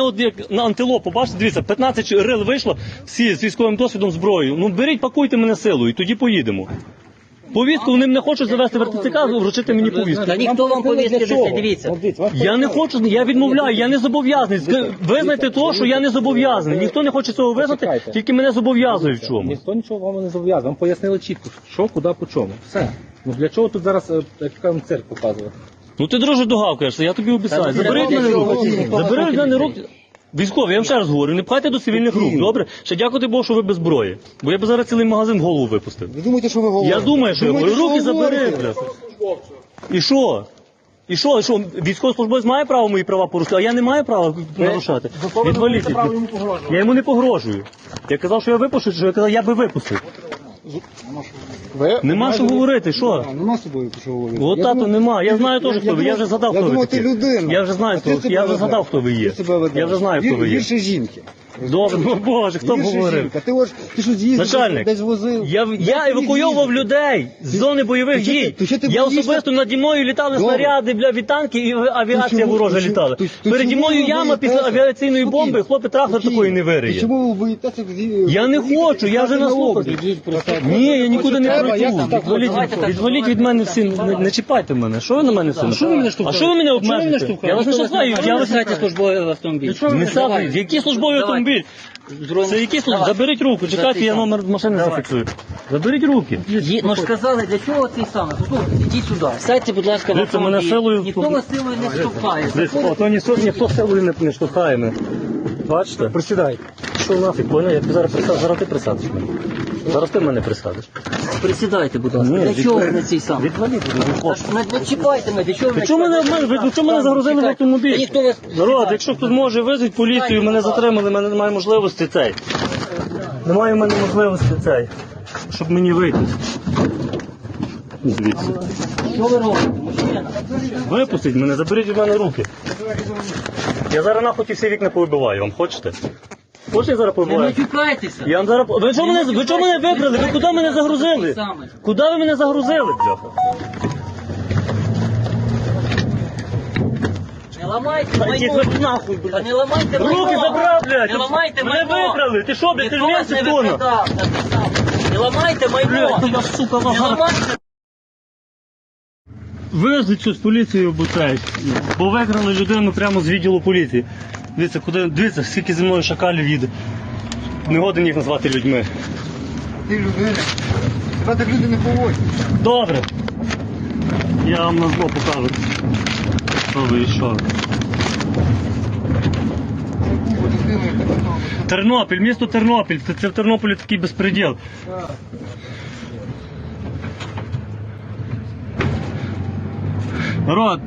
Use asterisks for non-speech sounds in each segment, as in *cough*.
От як на антилопу, бачите, дивіться, 15 рил вийшло, всі з військовим досвідом зброєю. Ну беріть, пакуйте мене силою, тоді поїдемо. Повістку вони не хочуть завести в РТЦК, вручити мені повістку. Та ніхто вам повістки не дивіться. Я не хочу, я відмовляю, я не зобов'язаний. Визнайте то, що я не зобов'язаний. Ніхто не хоче цього визнати, тільки мене зобов'язують в чомусь. Ніхто нічого вам не зобов'язав. Вам пояснили чітко, що, куди, по чому. Все. Ну для чого тут зараз, е, як кажемо, цирк показувати? Ну ти друже догавкаєшся, я тобі обіцяю. Заберіть для мене руки. Ніхто вас мене не руки. Військові, я вам ще раз говорю, не пхайте до цивільних рук, добре? Ще дякувати Богу, що ви без зброї. Бо я б зараз цілий магазин в голову випустив. Ви думаєте, що ви говорите? Я думаю, що я говорю, руки забери, бля. І що? І що, і що, військовослужбовець має право мої права порушити, а я не маю права нарушати. Відваліть. Я йому не погрожую. Я казав, що я випущу, що я казав, я би випустив. Ви? Нема що говорити, що? Нема з собою що говорити. От Я тато думав- нема. Я знаю теж, хто ви. Я вже згадав, я хто ви думав, ти такі. людина. Я вже знаю, А хто ти себе Я вже ведеш. згадав, хто ви є. Ти себе ведеш. Я вже знаю, хто ви є. Гірше жінки. Добре, ну боже, хто б Гірше говорив? жінка. Ти, ось, ти що з'їздив, Начальник, десь возив. Я, я евакуйовував людей з зони бойових ти дій. ти що ти Я боїшся? особисто наді мною літали Добре. снаряди, бля, від танків і авіація чому- ворожа ти чому- літала. ти- ти Переді чому мною ви яма після авіаційної бомби, хлопець трактор Спокійно. такої не вириє. чому ви боїтеся? Я не хочу, я вже на слухах. Ні, я нікуди не пройду. відваліть від мене всі, не, не чіпайте мене. Що ви на мене сильно? що ви мене А штовхаєте? що ви мене А що ви мене обмежуєте? Я вас не штовхаю, я вас лишайте службовий автомобіль. не саду. Який службовий автомобіль? Це який службовий? Заберіть руку, чекайте, я номер машини зафіксую. Заберіть руки. Є- Ну ж сказали, для чого цей саме? Послухайте, ідіть сюди. Сядьте, будь ласка, в Дивіться, мене автомобіль. силою- Ніхто вас силою не штовхає. Десь, о, то ніхто, ніхто силою не, не штовхає мене. Бачите? Присідай. Що нафіг, поняв? Я тобі зараз зараз ти присадиш мене. Зараз ти мене присадиш. Присідайте, будь ласка. Ні, Для чого ви на цей сам? Відваліть, будь ласка. Не не чіпайте мене, для чого ви Ви чому мене обмежуєте? Ви чому мене загрузили в автомобіль? Ніхто вас... Народ, якщо хтось може визвіть поліцію, мене затримали, мене немає можливості цей. Немає в мене можливості цей, щоб мені вийти. Звідси. Що ви робите, мужчина? Випустіть мене, заберіть від мене руки. Я зараз нахуй ті всі вікна повибиваю, вам хочете? Хочете я зараз Не повибиваю? матюкайтеся. Я вам зараз... Ви чого мене, ви чого мене викрали? Ви куди мене загрузили? Куди ви мене загрузили, бляха? Не ламайте Та йдіть майно. ви нахуй, Та блядь. не ламайте майно. Руки забрав, блядь. Не ламайте Мене майно. викрали. Ти що, блядь, ти ж Ніхто вас не законно. викрадав, та ти сам. Не ламайте Блядь, майно. ти ваш, сука, Не вага. ламайте. Везли цю з поліцією, бо цей, бо викрали людину прямо з відділу поліції. Дивіться, куди, дивіться, скільки зі мною шакалів їде. Не годен їх назвати людьми. Ти людина. Тебе так люди не поводять. Добре. Я вам на зло покажу. Що ви і що. Тернопіль, місто Тернопіль. Це, це в Тернополі такий безпреділ. Народ,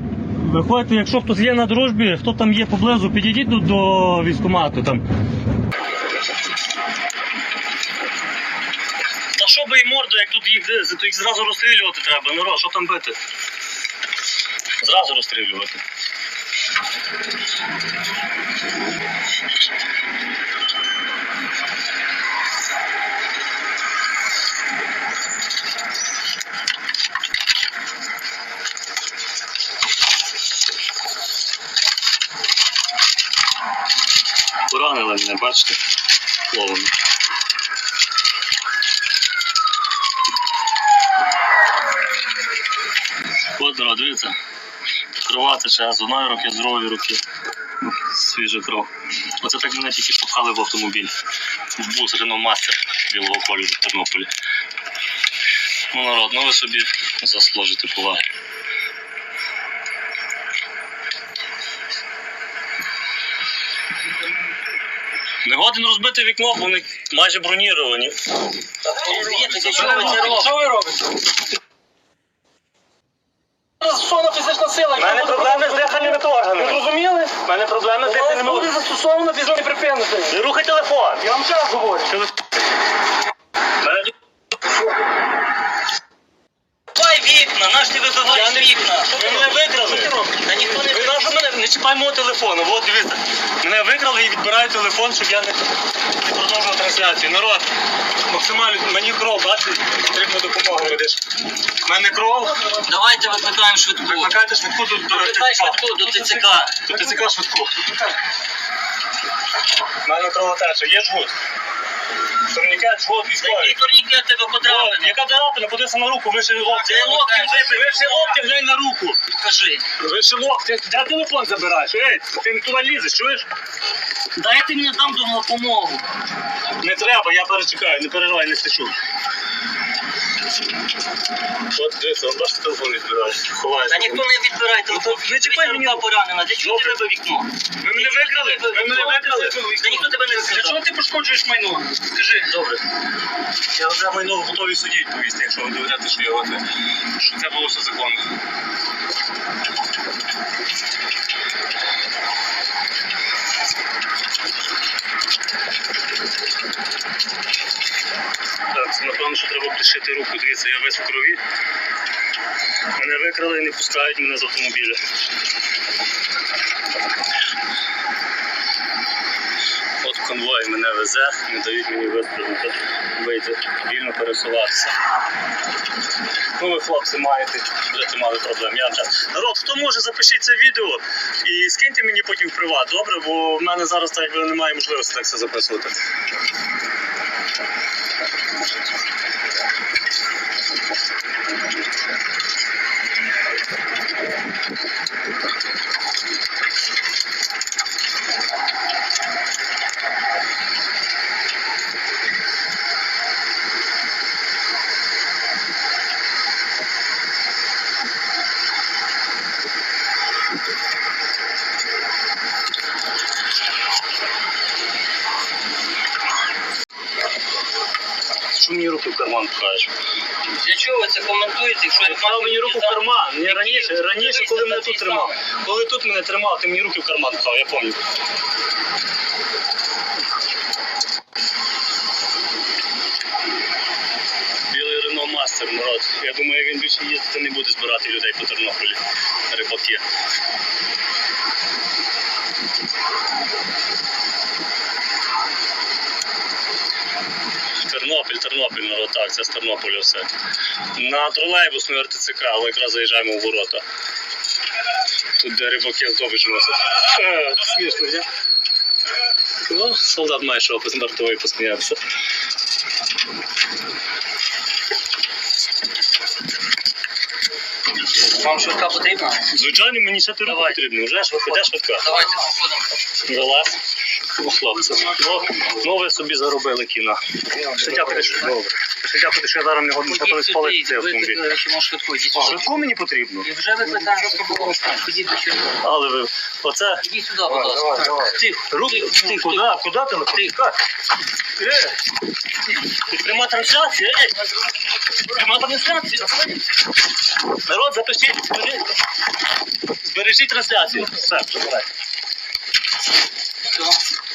виходьте, якщо хтось є на дружбі, хто там є поблизу, підійдіть до, до військкомату там. Та що би і морду, як тут їх, то їх зразу розстрілювати треба. Народ, що там бити? Зразу розстрілювати. Поранили мене, бачите? Клоун. Народ, дивіться. Крова тече з одної руки, з другої руки. Свіжа кров. Оце так мене тільки попхали в автомобіль. В бус Master білого кольору в Тернополі. Ну, народ, ну ви собі заслужите поваги. Не годен розбити вікно, бо вони майже броніровані. Що ви робите? Ви? Застосована фізична сила. У мене проблеми з дихальними Ви органами. зрозуміли? У мене проблеми з У вас дихальними буде застосована фізична припинити. Не рухай телефон. Я вам час говорю. Мене тут- Давай вікна, наш ти вибиваєш вікна. Ви мене викрали. Та ніхто не Ви на мене не чіпай мого телефону. От дивіться. Мене викрали і відбирають телефон, щоб я не, не продовжував трансляцію. Народ, максимально мені кров, бачите, потрібна допомога. Видиш. У мене кров. Давайте викликаємо швидку. Викликайте швидку до, до, Викликай швидку до ТЦК. до ТЦК швидку. У мене кровотеча, є жгут. Турнікет, жгут, військовий. турнікет тебе подрали? Яка драпина, подивися на руку, вище локті. Ти локті вибив. Вище локті, глянь на руку. Кажи. Вище локті. Де телефон забираєш? Ей, ти не туди лізеш, чуєш? Дайте мені там допомогу. Не треба, я перечекаю, не переживай, не стечу. От дивися, от бачите, телефон відбираєш, ховаєш. Та ніхто не відбирає телефон. не чіпай мені. поранена. Для чого ти Добре. вибив вікно? Ви мене викрали? Ви мене викрали? Та ніхто тебе не Для чого викрав. ти пошкоджуєш майно? Скажи. Добре. Я вже майно готовий судді відповісти, якщо ви доведете, що я от, що це було все законно. Дивіться, я весь в крові. Мене викрали і не пускають мене з автомобіля. От конвой мене везе, не дають мені вистрілити, вийти, вільно пересуватися. Ну, ви, хлопці, маєте, будете мали проблем. Я. Народ, хто може, запишіть це відео і скиньте мені потім в приват, добре, бо в мене зараз так немає можливості так все записувати. Що мені руки в карман пхаєш? Для чого ви це коментуєте, якщо я Пхав мені руку в карман. Ні, раніше, раніше, коли мене тут тримав. Коли тут мене тримав, ти мені руки в карман пхав, я пам'ятаю. Тернопіль, народ, так, це з Тернополя все. На тролейбусну РТЦК, але якраз заїжджаємо в ворота. Тут де рибаки здобич носять. Е, *laughs* Смішно, ні? Ну, солдат має що з мертвої посміявся. Вам швидка потрібна? Звичайно, мені ще ти потрібно. Вже швидко, де швидка? Давайте походимо. Вилаз. Хлопці. Ну, ну, ви собі заробили кіно. Ще дякую, що добре. Ще дякую, що я зараз не годен готовий спалити цей автомобіль. викликали, швидко, мені потрібно. І вже викликаємо швидку. Ходіть. Але ви, оце, Ідіть сюди, будь ласка. Тихо, руки, ти куди, куди телефон? Тихо. Е, ти пряма трансляція, ей, пряма трансляція. Народ, запишіть, зберіть, збережіть трансляцію. Все, забирайте. Все.